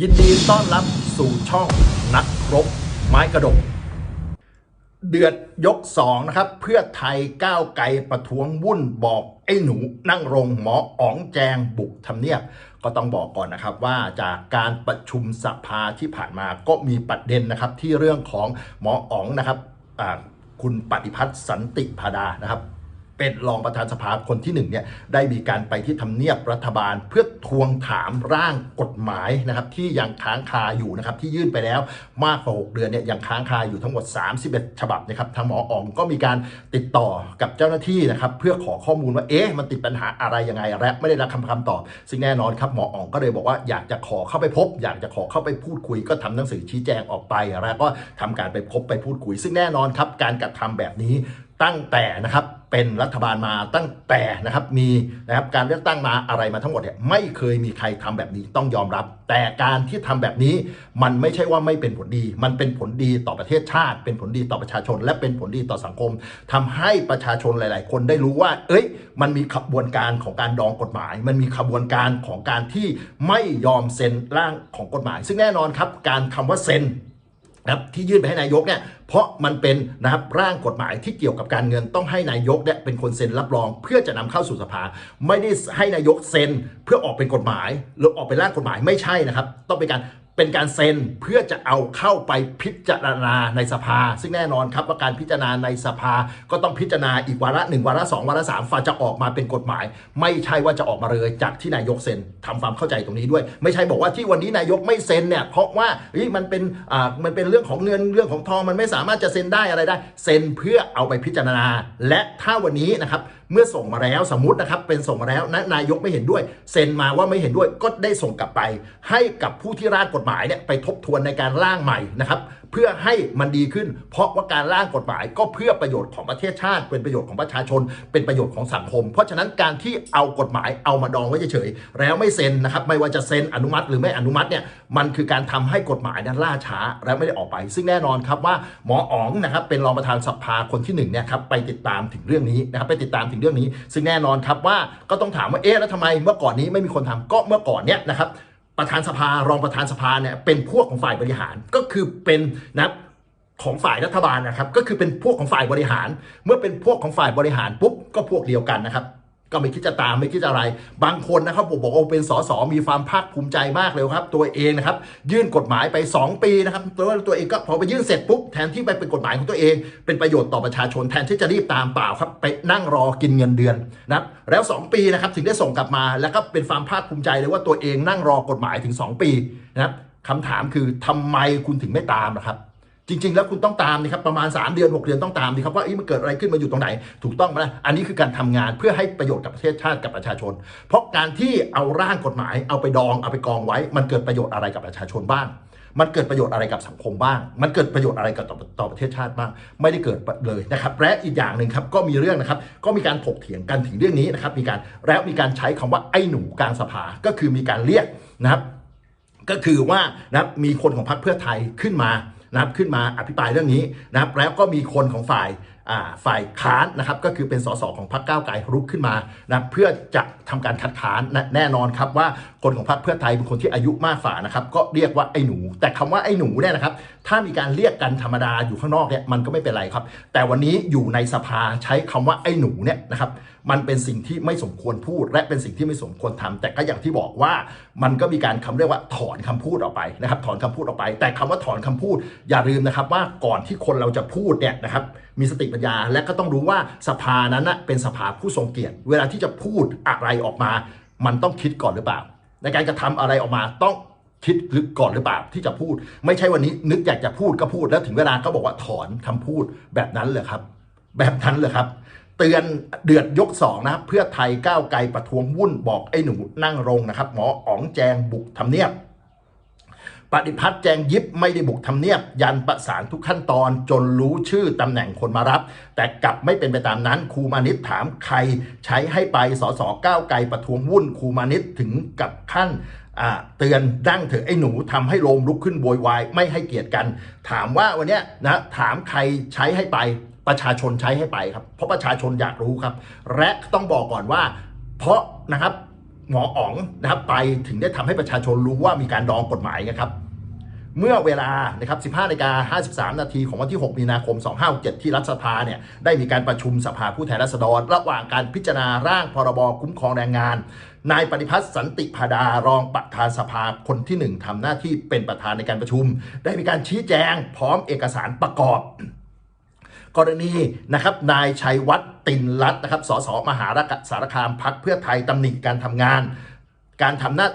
ยินดีต้อนรับสู่ช่องนักรบไม้กระดก เดือดยกสองนะครับ เพื่อไทยก้าวไกลประท้วงวุ่นบอก ไอ้หนูนั่งรงหมออ๋องแจงบุกทำเนียบ ก็ต้องบอกก่อนนะครับว่าจากการประชุมสภาที่ผ่านมาก็มีประเด็นนะครับที่เรื่องของหมออ๋องนะครับคุณปฏิพัฒน์สันติพาดานะครับ เป็นรองประธานสภาคนที่หนึ่งเนี่ยได้มีการไปที่ทำเนียบรัฐบาลเพื่อทวงถามร่างกฎหมายนะครับที่ยังค้างคาอยู่นะครับที่ยื่นไปแล้วมากกว่า6เดือนเนี่ยยังค้างคาอยู่ทั้งหมด 31 ฉบับนะครับทางหมออ๋องก็มีการติดต่อกับเจ้าหน้าที่นะครับเพื่อขอข้อมูลว่าเอ๊ะมันติดปัญหาอะไรยังไงและไม่ได้รับคำคำตอบ ซึ่งแน่นอนครับหมออ๋องก็เลยบอกว่าอยากจะขอเข้าไปพบ อยากจะขอเข้าไปพูดคุย ก็ทำหนังสือชี้แจงออกไปแล้วก็ทำการไปพบไปพูดคุย ซึ่งแน่นอนครับการกระทำแบบนี้ตั้งแต่นะครับ เป็นรัฐบาลมาตั้งแต่นะครับมีนะครับการเลือกตั้งมาอะไรมาทั้งหมดเนี่ยไม่เคยมีใครทำแบบนี้ต้องยอมรับ แต่การที่ทำแบบนี้มันไม่ใช่ว่าไม่เป็นผลดี มันเป็นผลดีต่อประเทศชาติ เป็นผลดีต่อประชาชน และเป็นผลดีต่อสังคมทำให้ประชาชนหลาย ๆ คนได้รู้ว่า เอ้ย มันมีขบวนการของการดองกฎหมาย มันมีขบวนการของการที่ไม่ยอมเซ็นร่างของกฎหมาย ซึ่งแน่นอนครับการคำว่าเซ็น นะครับที่ยื่นไปให้นายกเนี่ยเพราะมันเป็นนะครับร่างกฎหมายที่เกี่ยวกับการเงินต้องให้นายกเนี่ยเป็นคนเซ็นรับรอง เพื่อจะนำเข้าสู่สภา ไม่ได้ให้นายกเซ็นเพื่อออกเป็นกฎหมาย หรือออกเป็นร่างกฎหมายไม่ใช่นะครับ ต้องเป็นการ เป็นการเซ็นเพื่อจะเอาเข้าไปพิจารณาในสภา ซึ่งแน่นอนครับว่าการพิจารณาในสภา ก็ต้องพิจารณาอีกวาระหนึ่งวาระสองวาระสามฝ่าจะออกมาเป็นกฎหมาย ไม่ใช่ว่าจะออกมาเลยจากที่นายกเซ็นทำความเข้าใจตรงนี้ด้วย ไม่ใช่บอกว่าที่วันนี้นายกไม่เซ็นเนี่ยเพราะว่ามันเป็นอ่ามันเป็นเรื่องของเงินเรื่องของทองมันไม่สามารถจะเซ็นได้อะไรได้ เซ็นเพื่อเอาไปพิจารณา และถ้าวันนี้นะครับ เมื่อส่งมาแล้วสมมตินะครับเป็นส่งมาแล้วนะนายกไม่เห็นด้วยเซ็นมาว่าไม่เห็นด้วยก็ได้ส่งกลับไป ให้กับผู้ที่ร่างกฎหมายเนี่ยไปทบทวนในการร่างใหม่นะครับ เพื่อให้มันดีขึ้น เพราะว่าการร่างกฎหมายก็เพื่อประโยชน์ของประเทศชาติ เป็นประโยชน์ของประชาชน เป็นประโยชน์ของสังคม เพราะฉะนั้นการที่เอากฎหมายเอามาดองไว้เฉยๆแล้วไม่เซ็นนะครับไม่ว่าจะเซ็นอนุมัติหรือไม่อนุมัติเนี่ยมันคือการทำให้กฎหมายนั้นล่าช้าและไม่ได้ออกไป ซึ่งแน่นอนครับว่าหมออ๋องนะครับเป็นรองประธานสภาคนที่หนึ่งเนี่ยครับไปติดตามถึงเรื่องนี้นะครับไปติดตามถึงเรื่องนี้ ซึ่งแน่นอนครับว่าก็ต้องถามว่าเอ๊ะแล้วทำไมเมื่อก่อนนี้ไม่มีคนทำก็เมื่อก่อนเนี่ยนะครับ ประธานสภารองประธานสภาเนี่ยเป็นพวกของฝ่ายบริหารก็คือเป็นนะของฝ่ายรัฐบาลนะครับ ก็คือเป็นพวกของฝ่ายบริหาร เมื่อเป็นพวกของฝ่ายบริหารปุ๊บก็พวกเดียวกันนะครับ ก็ไม่คิดจะตามไม่คิดอะไร บางคนนะครับผมบอกว่าเป็นสสมีความภาคภูมิใจมากเลยครับ ตัวเองนะครับ ยื่นกฎหมายไป 2 ปีนะครับตัวตัวเองก็พอไปยื่นเสร็จปุ๊บแทนที่ไปเป็นกฎหมายของตัวเอง เป็นประโยชน์ต่อประชาชนแทนที่จะรีบตามเปล่าครับ ไปนั่งรอกินเงินเดือนนะครับแล้ว 2 ปีนะครับถึงได้ส่งกลับมา แล้วก็เป็นความภาคภูมิใจเลยว่าตัวเองนั่งรอกฎหมายถึง 2 ปีนะครับคำถามคือทำไมคุณถึงไม่ตามนะครับ จริง ๆ แล้วคุณต้องตามนะครับประมาณ 3 เดือน 6 เดือนต้องตามดีครับว่าอ้มันเกิดอะไรขึ้นมาอยู่ตรงไหน ถูกต้องไหมอันนี้คือการทำงานเพื่อให้ประโยชน์กับประเทศชาติกับประชาชน เพราะการที่เอาร่างกฎหมายเอาไปดองเอาไปกองไว้ มันเกิดประโยชน์อะไรกับประชาชนบ้าง มันเกิดประโยชน์อะไรกับสังคมบ้าง มันเกิดประโยชน์อะไรกับต่อต่อประเทศชาติบ้าง ไม่ได้เกิดเลยนะครับและอีกอย่างหนึ่งครับก็มีเรื่องนะครับก็มีการถกเถียงกันถึงเรื่องนี้นะครับมีการแล้วมีการใช้คำว่าไอ้หนูกลางสภาก็คือมีการเรียกนะครับก็คือว่านะมีคนของพรรคเพื่อไทยขึ้นมา นะครับขึ้นมาอภิปรายเรื่องนี้นะครับแล้วก็มีคนของฝ่ายฝ่ายค้านนะครับก็คือเป็นสสของพรรคก้าวไกลรุกขึ้นมานะเพื่อจะทำการคัดค้านนะแน่นอนครับว่าคนของพรรคเพื่อไทยเป็นคนที่อายุมากฝ่านะครับก็เรียกว่าไอ้หนู แต่คำว่าไอ้หนูเนี่ยนะครับถ้ามีการเรียกกันธรรมดาอยู่ข้างนอกเนี่ยมันก็ไม่เป็นไรครับ แต่วันนี้อยู่ในสภาใช้คำว่าไอ้หนูเนี่ยนะครับมันเป็นสิ่งที่ไม่สมควรพูด และเป็นสิ่งที่ไม่สมควรทำแต่ก็อย่างที่บอกว่ามันก็มีการคำเรียกว่าถอนคำพูดออกไปนะครับ ถอนคำพูดออกไป แต่คำว่าถอนคำพูด อย่าลืมนะครับว่าก่อนที่คนเราจะพูดเนี่ยนะครับมีสติปัญญา และก็ต้องรู้ว่าสภานั้นนะเป็นสภาผู้ทรงเกียรติ เวลาที่จะพูดอะไรออกมา มันต้องคิดก่อนหรือเปล่า ในการกระทำอะไรออกมาต้องคิดลึกก่อนหรือเปล่าที่จะพูด ไม่ใช่วันนี้นึกอยากจะพูดก็พูดแล้วถึงเวลาก็บอกว่าถอนคำพูดแบบนั้นเลยครับ แบบนั้นเลยครับ เตือนเดือดยกสองนะเพื่อไทยก้าวไกลประท้วงวุ่นบอกไอ้หนูนั่งรงนะครับ หมออ๋องแจงบุกทำเนียบปฏิพัฒน์แจงยิบไม่ได้บุกทำเนียบ ยันประสานทุกขั้นตอนจนรู้ชื่อตำแหน่งคนมารับ แต่กลับไม่เป็นไปตามนั้นครูมานิตถามใครใช้ให้ไปสสก้าวไกลประท้วงวุ่นครูมานิตถึงกับขั้นเตือนดั้งเถอะไอ้หนูทำให้โรมลุกขึ้นโวยวายไม่ให้เกียรติกัน ถามว่าวันเนี้ยนะถามใครใช้ให้ไป ประชาชนใช้ให้ไปครับ เพราะประชาชนอยากรู้ครับ และต้องบอกก่อนว่า เพราะนะครับหมออ๋องนะครับไปถึงได้ทำให้ประชาชนรู้ว่ามีการดองกฎหมายนะครับ เมื่อเวลานะครับ 15นาฬิกา53 นาทีของวันที่ 6 มีนาคม 2567 ที่รัฐสภาเนี่ยได้มีการประชุมสภาผู้แทนราษฎร ระหว่างการพิจารณาร่างพรบคุ้มครองแรงงาน นายปฏิพัฒน์สันติพาดารองประธานสภาคนที่ 1ทำหน้าที่เป็นประธานในการประชุม ได้มีการชี้แจงพร้อมเอกสารประกอบ กรณีนะครับนายชัยวัฒน์ตินรัตน์นะครับสสมหาสารคามพักเพื่อไทยตำหนิการทำงาน การทำหน้า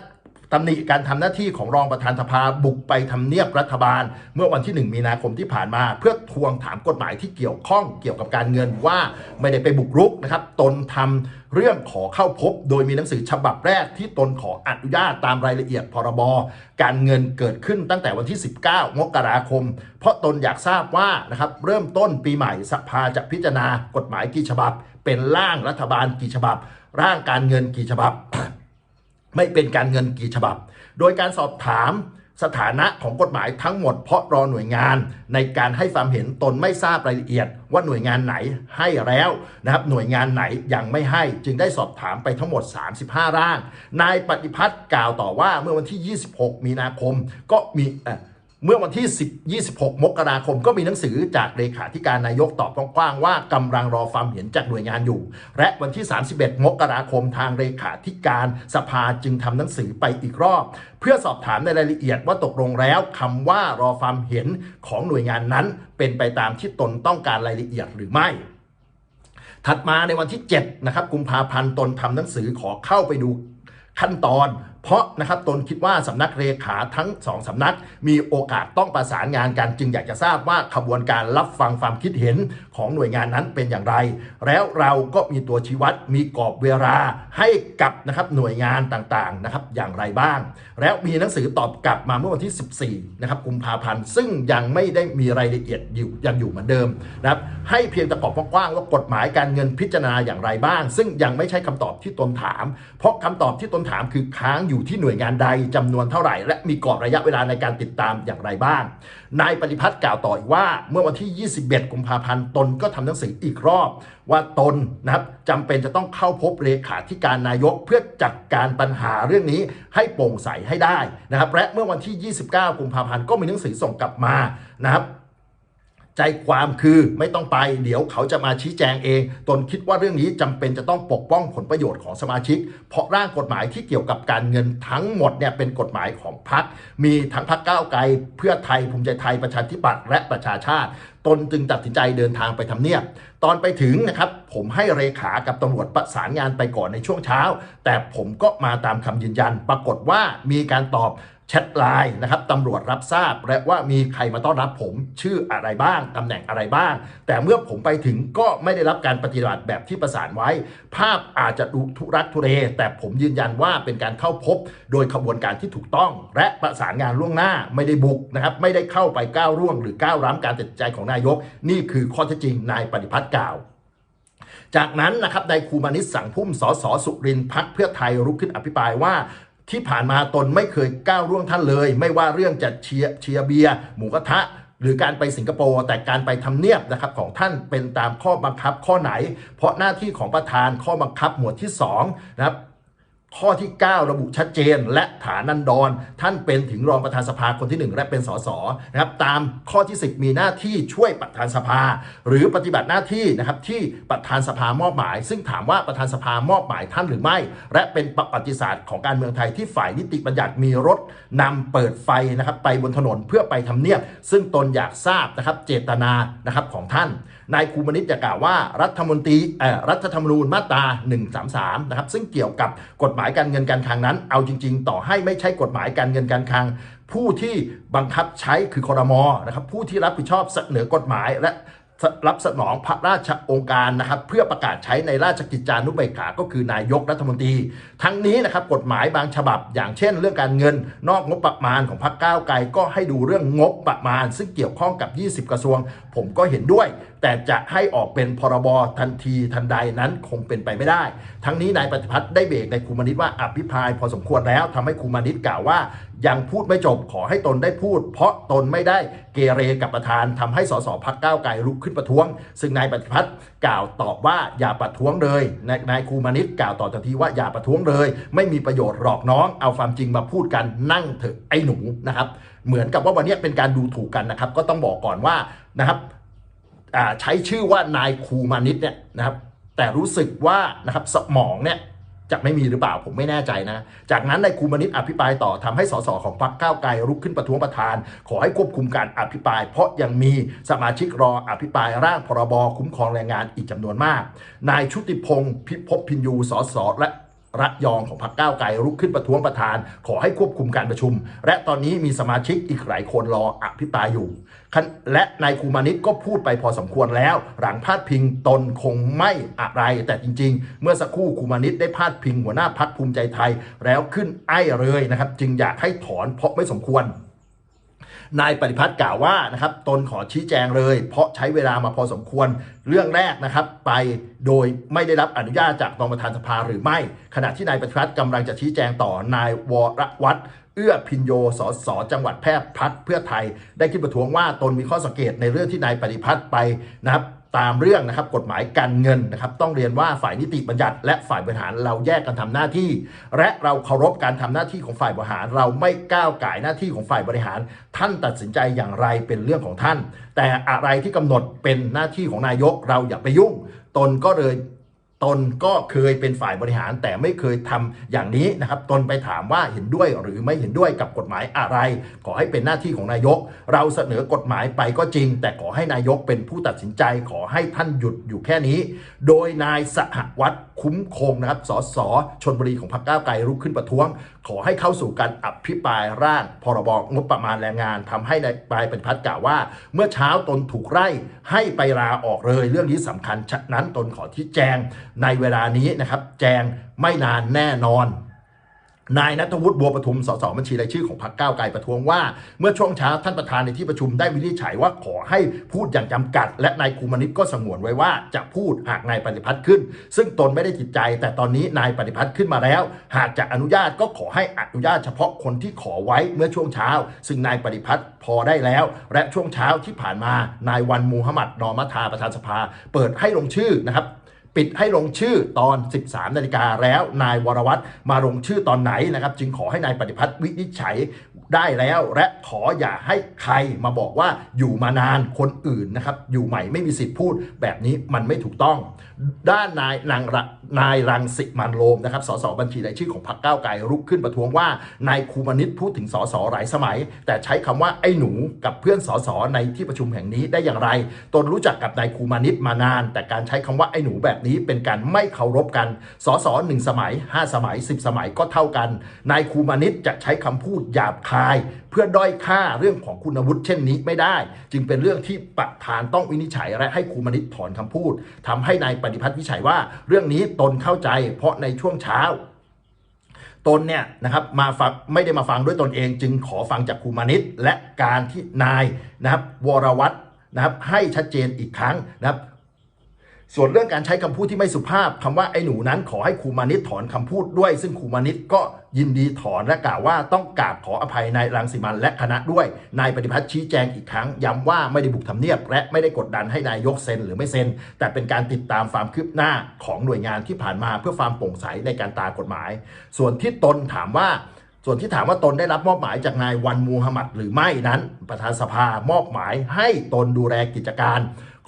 ตำหนิการทำหน้าที่ของรองประธานสภาบุกไปทำเนียบรัฐบาล เมื่อวันที่ 1 มีนาคมที่ผ่านมา เพื่อทวงถามกฎหมายที่เกี่ยวข้องเกี่ยวกับการเงินว่าไม่ได้ไปบุกรุกนะครับ ตนทำเรื่องขอเข้าพบ โดยมีหนังสือฉบับแรกที่ตนขออนุญาตตามรายละเอียดพรบการเงินเกิดขึ้นตั้งแต่วันที่ 19 มกราคม เพราะตนอยากทราบว่านะครับเริ่มต้นปีใหม่สภาจะพิจารณากฎหมายกี่ฉบับ เป็นร่างรัฐบาลกี่ฉบับ ร่างการเงินกี่ฉบับ ไม่เป็นการเงินกี่ฉบับ โดยการสอบถามสถานะของกฎหมายทั้งหมดเพราะรอหน่วยงาน ในการให้ความเห็นตนไม่ทราบรายละเอียด ว่าหน่วยงานไหนให้แล้วนะครับหน่วยงานไหนยังไม่ให้จึงได้สอบถามไปทั้งหมด 35 ร่าง นายปฏิพัฒน์กล่าวต่อว่าเมื่อวันที่ 26 มีนาคมก็มี เมื่อวันที่ 10 26 มกราคมก็มีหนังสือจากเลขาธิการนายกตอบกว้างๆว่ากำลังรอความเห็นจากหน่วยงานอยู่ และวันที่ 31 มกราคมทางเลขาธิการสภาจึงทำหนังสือไปอีกรอบ เพื่อสอบถามในรายละเอียดว่าตกลงแล้วคำว่ารอความเห็นของหน่วยงานนั้น เป็นไปตามที่ตนต้องการรายละเอียดหรือไม่ถัดมาในวันที่7นะครับกุมภาพันธ์ตนทำหนังสือขอเข้าไปดูขั้นตอน เพราะนะครับตนคิดว่าสำนักเลขาทั้งสองสำนัก มีโอกาสต้องประสานงานกันจึงอยากจะทราบว่าขบวนการรับฟังความคิดเห็นของหน่วยงานนั้นเป็นอย่างไร แล้วเราก็มีตัวชี้วัดมีกรอบเวลาให้กับนะครับหน่วยงานต่างๆนะครับอย่างไรบ้าง แล้วมีหนังสือตอบกลับมาเมื่อวันที่ 14นะครับกุมภาพันธ์ซึ่งยังไม่ได้มีรายละเอียดอยู่ยังอยู่เหมือนเดิมนะครับให้เพียงแต่ตอบกว้างว่ากฎหมายการเงินพิจารณาอย่างไรบ้าง ซึ่งยังไม่ใช่คำตอบที่ตนถาม เพราะคำตอบที่ตนถามคือค้างอยูู่่ที่หน่วยงานใดจำนวนเท่าไหร่ และมีกรอบระยะเวลาในการติดตามอย่างไรบ้าง นายปฏิพัฒน์กล่าวต่ออีกว่า เมื่อวันที่ 21 กุมภาพันธ์ตนก็ทำหนังสืออีกรอบ ว่าตนนะครับจำเป็นจะต้องเข้าพบเลขาธิการนายกเพื่อจัดการปัญหาเรื่องนี้ให้โปร่งใสให้ได้นะครับและเมื่อวันที่ 29 กุมภาพันธ์ก็มีหนังสือส่งกลับมานะครับ ใจความคือไม่ต้องไปเดี๋ยวเขาจะมาชี้แจงเอง ตนคิดว่าเรื่องนี้จำเป็นจะต้องปกป้องผลประโยชน์ของสมาชิก เพราะร่างกฎหมายที่เกี่ยวกับการเงินทั้งหมดเนี่ยเป็นกฎหมายของพรรคมีทั้งพรรคก้าวไกล เพื่อไทยภูมิใจไทยประชาธิปัตย์และประชาชาติตนจึงตัดสินใจเดินทางไปทำเนียบ ตอนไปถึงนะครับ ผมให้เรขากับตำรวจประสานงานไปก่อนในช่วงเช้า แต่ผมก็มาตามคำยืนยัน ปรากฏว่ามีการตอบ แชทไลน์นะครับตำรวจรับทราบและว่ามีใครมาต้อนรับผมชื่ออะไรบ้างตำแหน่งอะไรบ้าง แต่เมื่อผมไปถึงก็ไม่ได้รับการปฏิบัติแบบที่ประสานไว้ ภาพอาจจะดูทุรักทุเลแต่ผมยืนยันว่าเป็นการเข้าพบ โดยขบวนการที่ถูกต้อง และประสานงานล่วงหน้าไม่ได้บุกนะครับไม่ได้เข้าไปก้าวร่วง หรือก้าวร้ำการตัดใจของนายก นี่คือข้อเท็จจริงนายปฏิพัฒน์กล่าวจากนั้นนะครับนายครูมานิสสังพุ่มสสสุรินทร์พักเพื่อไทยรุกขึ้นอภิปรายว่า ที่ผ่านมาตนไม่เคยก้าวร่วงท่านเลย ไม่ว่าเรื่องจะเชียร์เชียร์เบียร์หมูกระทะ หรือการไปสิงคโปร์แต่การไปทำเนียบนะครับของท่านเป็นตามข้อบังคับข้อไหน เพราะหน้าที่ของประธานข้อบังคับหมวดที่2นะครับ ข้อที่ 9 ระบุชัดเจน และฐานันดร ท่านเป็นถึงรองประธานสภาคนที่ 1 และเป็นสสนะครับตามข้อที่ 10 มีหน้าที่ช่วยประธานสภา หรือปฏิบัติหน้าที่นะครับที่ประธานสภามอบหมาย ซึ่งถามว่าประธานสภามอบหมายท่านหรือไม่ และเป็นประวัติศาสตร์ของการเมืองไทยที่ฝ่ายนิติบัญญัติมีรถนำเปิดไฟนะครับไปบนถนนเพื่อไปทำเนียบซึ่งตนอยากทราบนะครับเจตนานะครับของท่าน นายคูมนิตจะกล่าวว่ารัฐมนตรีรัฐธรรมนูญมาตรา 133 นะครับ ซึ่งเกี่ยวกับกฎหมายการเงินการคลังนั้น เอาจริง ๆ ต่อให้ไม่ใช่กฎหมายการเงินการคลัง ผู้ที่บังคับใช้คือคอรมอนะครับผู้ที่รับผิดชอบเสนอกฎหมายและรับสนองพระราชองค์การนะครับเพื่อประกาศใช้ในราชกิจจานุเบกขาก็คือนายกรัฐมนตรี ทั้งนี้นะครับกฎหมายบางฉบับ อย่างเช่น เรื่องการเงินนอกงบประมาณของพรรคก้าวไกลก็ให้ดูเรื่องงบประมาณ ซึ่งเกี่ยวข้องกับ 20 กระทรวง ผมก็เห็นด้วยแต่จะให้ออกเป็นพรบทันทีทันใดนั้นคงเป็นไปไม่ได้ ทั้งนี้นายปฏิพัฒน์ได้เบรกในครูมานิตว่าอภิปรายพอสมควรแล้วทำให้ครูมานิตกล่าวว่า ยังพูดไม่จบขอให้ตนได้พูด เพราะตนไม่ได้เกเรกับประธานทำให้สสพักก้าวไกลลุกขึ้นประท้วง ซึ่งนายปฏิพัฒน์กล่าวตอบว่าอย่าประท้วงเลยนายนายครูมานิตกล่าวต่อทันทีว่าอย่าประท้วงเลย ไม่มีประโยชน์หรอกน้อง เอาความจริงมาพูดกันนั่งเถอะไอ้หนูนะครับ เหมือนกับว่าวันนี้เป็นการดูถูกกันนะครับ ก็ต้องบอกก่อนว่านะครับ ใช้ชื่อว่านายคูมานิตเนี่ยนะครับ แต่รู้สึกว่านะครับสมองเนี่ยจะไม่มีหรือเปล่าผมไม่แน่ใจนะ จากนั้นนายคูมานิตอภิปรายต่อทำให้สสของพรรคก้าวไกลลุกขึ้นประท้วงประธาน ขอให้ควบคุมการอภิปราย เพราะยังมีสมาชิกรออภิปรายร่างพรบคุ้มครองแรงงานอีกจำนวนมาก นายชุติพงศ์พิภพพินยูสสและ ระยองของพรรคก้าวไกลลุกขึ้นประท้วงประธาน ขอให้ควบคุมการประชุม และตอนนี้มีสมาชิกอีกหลายคนรออภิปรายอยู่ และนายคูมานิตก็พูดไปพอสมควรแล้ว หลังพาดพิงตนคงไม่อะไร แต่จริง ๆ เมื่อสักครู่คูมานิตได้พาดพิงหัวหน้าพักภูมิใจไทย แล้วขึ้นไอ้เลยนะครับ จึงอยากให้ถอนเพราะไม่สมควร นายปฏิพัฒน์กล่าวว่านะครับตนขอชี้แจงเลย เพราะใช้เวลามาพอสมควรเรื่องแรกนะครับ ไปโดยไม่ได้รับอนุญาตจากรองประธานสภาหรือไม่ ขณะที่นายปฏิพัฒน์กำลังจะชี้แจงต่อนายวรวัฒน์เอื้อพินโย สส จังหวัดแพร่พัดเพื่อไทย ได้ขึ้นประท้วงว่าตนมีข้อสังเกตในเรื่องที่นายปฏิพัฒน์ไปนะครับ ตามเรื่องนะครับกฎหมายการเงินนะครับต้องเรียนว่าฝ่ายนิติบัญญัติ และฝ่ายบริหารเราแยกกันทำหน้าที่ และเราเคารพการทำหน้าที่ของฝ่ายบริหาร เราไม่ก้าวไก่หน้าที่ของฝ่ายบริหาร ท่านตัดสินใจอย่างไรเป็นเรื่องของท่าน แต่อะไรที่กำหนดเป็นหน้าที่ของนายกเราอย่าไปยุ่ง ตนก็เลย ตนก็เคยเป็นฝ่ายบริหารแต่ไม่เคยทำอย่างนี้นะครับ ตนไปถามว่าเห็นด้วยหรือไม่เห็นด้วยกับกฎหมายอะไร ขอให้เป็นหน้าที่ของนายก เราเสนอกฎหมายไปก็จริง แต่ขอให้นายกเป็นผู้ตัดสินใจ ขอให้ท่านหยุดอยู่แค่นี้ โดยนายสหวัตคุ้มคงนะครับสสชนบุรีของพรรคก้าวไกลลุกขึ้นประท้วง ขอให้เข้าสู่การอภิปรายร่างพรบงบประมาณแรงงานทำให้นายปลายปฏิพัฒน์กล่าวว่า เมื่อเช้าตนถูกไล่ให้ไปลาออกเลย เรื่องนี้สำคัญฉะนั้นตนขอที่แจงในเวลานี้นะครับ แจงไม่นานแน่นอน นายนัทวุฒิบัวประทุม สสบัญชีรายชื่อของพรรคก้าวไกลประท้วงว่า เมื่อช่วงเช้าท่านประธานในที่ประชุมได้วินิจฉัยว่าขอให้พูดอย่างจำกัด และนายคูมานิตก็สงวนไว้ว่าจะพูดหากนายปฏิพัฒน์ขึ้น ซึ่งตนไม่ได้ติดใจ แต่ตอนนี้นายปฏิพัฒน์ขึ้นมาแล้ว หากจะอนุญาตก็ขอให้อนุญาตเฉพาะคนที่ขอไว้เมื่อช่วงเช้า ซึ่งนายปฏิพัฒน์พอได้แล้ว และช่วงเช้าที่ผ่านมานายวันมูฮัมหมัดนอมัทาประธานสภา เปิดให้ลงชื่อนะครับ ปิดให้ลงชื่อตอน 13 นาฬิกาแล้วนายวรวัตรมาลงชื่อตอนไหนนะครับ จึงขอให้นายปฏิพัฒน์วินิจฉัย ได้แล้ว และขออย่าให้ใครมาบอกว่าอยู่มานานคนอื่นนะครับ อยู่ใหม่ไม่มีสิทธิ์พูด แบบนี้มันไม่ถูกต้อง ด้านนายนางระนายรังสิมันโรมนะครับสสบัญชีรายชื่อของพรรคก้าวไกลลุกขึ้นประท้วงว่านายคูมานิตพูดถึงสสหลายสมัย แต่ใช้คำว่าไอ้หนูกับเพื่อนสสในที่ประชุมแห่งนี้ได้อย่างไร ตนรู้จักกับนายคูมานิตมานาน แต่การใช้คำว่าไอ้หนูแบบนี้เป็นการไม่เคารพกันสสหนึ่งสมัย 5 สมัย 10 สมัยก็เท่ากันนายคูมานิตจะใช้คำพูดหยาบคายเพื่อด้อยค่าเรื่องของคุณวุฒิเช่นนี้ไม่ได้ จึงเป็นเรื่องที่ประธานต้องวินิจฉัยและให้ครูมานิตถอนคำพูดทำให้นายปฏิพัฒน์วิจัยว่า เรื่องนี้ตนเข้าใจ เพราะในช่วงเช้าตนเนี่ยนะครับมาฟังไม่ได้มาฟังด้วยตนเอง จึงขอฟังจากครูมานิตและการที่นายนะครับวรวัตรนะครับให้ชัดเจนอีกครั้งนะครับ ส่วนเรื่องการใช้คำพูดที่ไม่สุภาพคำว่าไอ้หนูนั้นขอให้ครูมานิตถอนคำพูดด้วย ซึ่งครูมานิตก็ยินดีถอนและกล่าวว่าต้องกราบขออภัยนายรังสิมันและคณะด้วย นายปฏิพัฒน์ชี้แจงอีกครั้งย้ำว่าไม่ได้บุกทำเนียบ และไม่ได้กดดันให้นายยกเซ็นหรือไม่เซ็น แต่เป็นการติดตามความคืบหน้าของหน่วยงานที่ผ่านมาเพื่อความโปร่งใสในการตากฎหมาย ส่วนที่ตนถามว่าส่วนที่ถามว่าตนได้รับมอบหมายจากนายวันมูฮัมหมัดหรือไม่นั้น ประธานสภามอบหมายให้ตนดูแลกิจการ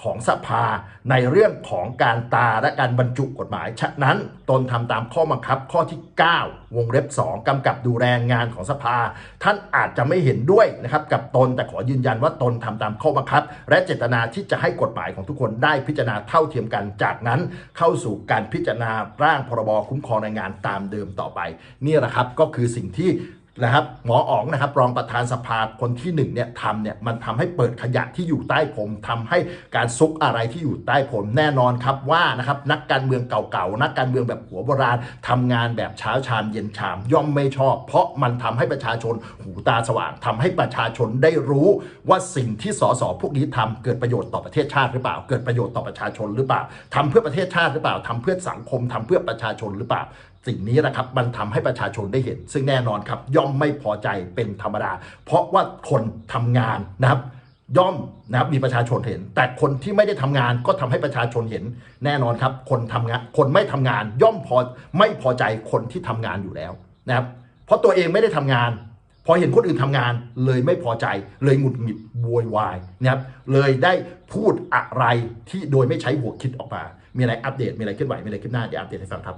ของสภาในเรื่องของการตาและการบรรจุกฎหมาย ฉะนั้นตนทำตามข้อบังคับข้อที่ 9 วงเล็บ 2กำกับดูแลงานของสภา ท่านอาจจะไม่เห็นด้วยนะครับกับตนแต่ขอยืนยันว่าตนทำตามข้อบังคับ และเจตนาที่จะให้กฎหมายของทุกคนได้พิจารณาเท่าเทียมกัน จากนั้นเข้าสู่การพิจารณาร่างพรบคุ้มครองแรงงานตามเดิมต่อไป นี่แหละครับก็คือสิ่งที่ นะครับหมออ๋องนะครับรองประธานสภาคนที่หนึ่งเนี่ยทำเนี่ยมันทำให้เปิดขยะที่อยู่ใต้ผมทำให้การซุกอะไรที่อยู่ใต้ผมแน่นอนครับว่านะครับนักการเมืองเก่าๆนักการเมืองแบบหัวโบราณทำงานแบบเช้าชามเย็นชามย่อมไม่ชอบ เพราะมันทำให้ประชาชนหูตาสว่างทำให้ประชาชนได้รู้ว่าสิ่งที่สสพวกนี้ทำเกิดประโยชน์ต่อประเทศชาติหรือเปล่า เกิดประโยชน์ต่อประชาชนหรือเปล่าทำเพื่อประเทศชาติหรือเปล่าทำเพื่อสังคมทำเพื่อประชาชนหรือเปล่า สิ่งนี้นะครับมันทำให้ประชาชนได้เห็น ซึ่งแน่นอนครับ ย่อมไม่พอใจเป็นธรรมดา เพราะว่าคนทำงานนะครับย่อมนะครับมีประชาชนเห็น แต่คนที่ไม่ได้ทำงานก็ทำให้ประชาชนเห็น แน่นอนครับ คนทำงานคนไม่ทำงาน ย่อมพอไม่พอใจคนที่ทำงานอยู่แล้วนะครับเพราะตัวเองไม่ได้ทำงาน พอเห็นคนอื่นทำงาน เลยไม่พอใจ เลยหงุดหงิดโวยวายนะครับเลยได้พูดอะไรที่โดยไม่ใช้หัวคิดออกมา มีอะไรอัปเดตมีอะไรเคลื่อนไหวมีอะไรขึ้นหน้าเดี๋ยวอัปเดตให้ฟังครับ